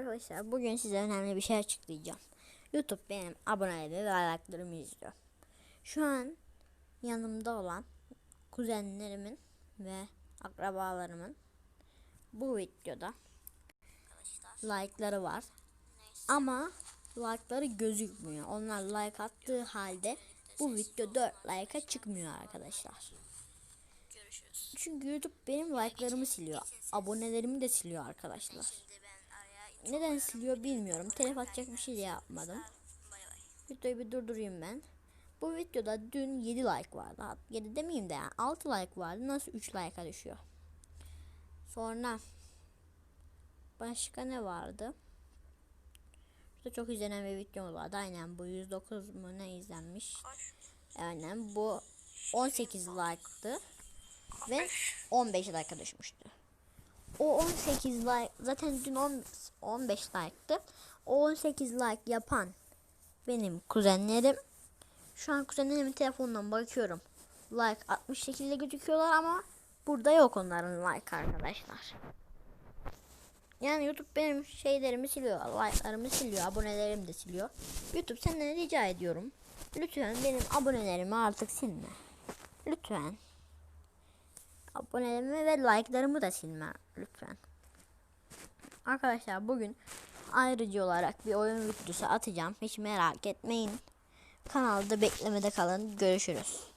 Arkadaşlar bugün size önemli bir şey açıklayacağım. YouTube benim abonelerimi ve like'larımı izliyor. Şu an yanımda olan kuzenlerimin ve akrabalarımın bu videoda like'ları var. Ama like'ları gözükmüyor. Onlar like attığı halde bu video 4 like'a çıkmıyor arkadaşlar. Çünkü YouTube benim like'larımı siliyor. Abonelerimi de siliyor arkadaşlar. Neden siliyor bilmiyorum. Telef atacak bir şey de yapmadım. Videoyu bir durdurayım ben. Bu videoda dün 7 like vardı. Hat- 7 demeyeyim de yani 6 like vardı. Nasıl 3 like'a düşüyor? Sonra başka ne vardı? Şurada çok izlenen bir video vardı. Aynen bu 109 mu ne izlenmiş? Aynen bu 18 like'tı ve 15 like'a düşmüştü. O 18 like zaten dün 10 15 like'tı. O 18 like yapan benim kuzenlerim. Şu an kuzenlerimin telefonundan bakıyorum. Like 60 şekilde gözüküyorlar ama burada yok onların like arkadaşlar. Yani YouTube benim şeylerimi siliyor, like'larımı siliyor, abonelerimi de siliyor. YouTube senden rica ediyorum. Lütfen benim abonelerimi artık silme. Lütfen. Abonelerimi ve like'larımı da silme lütfen. Arkadaşlar bugün ayrıcı olarak bir oyun videosu atacağım. Hiç merak etmeyin. Kanalda beklemede kalın. Görüşürüz.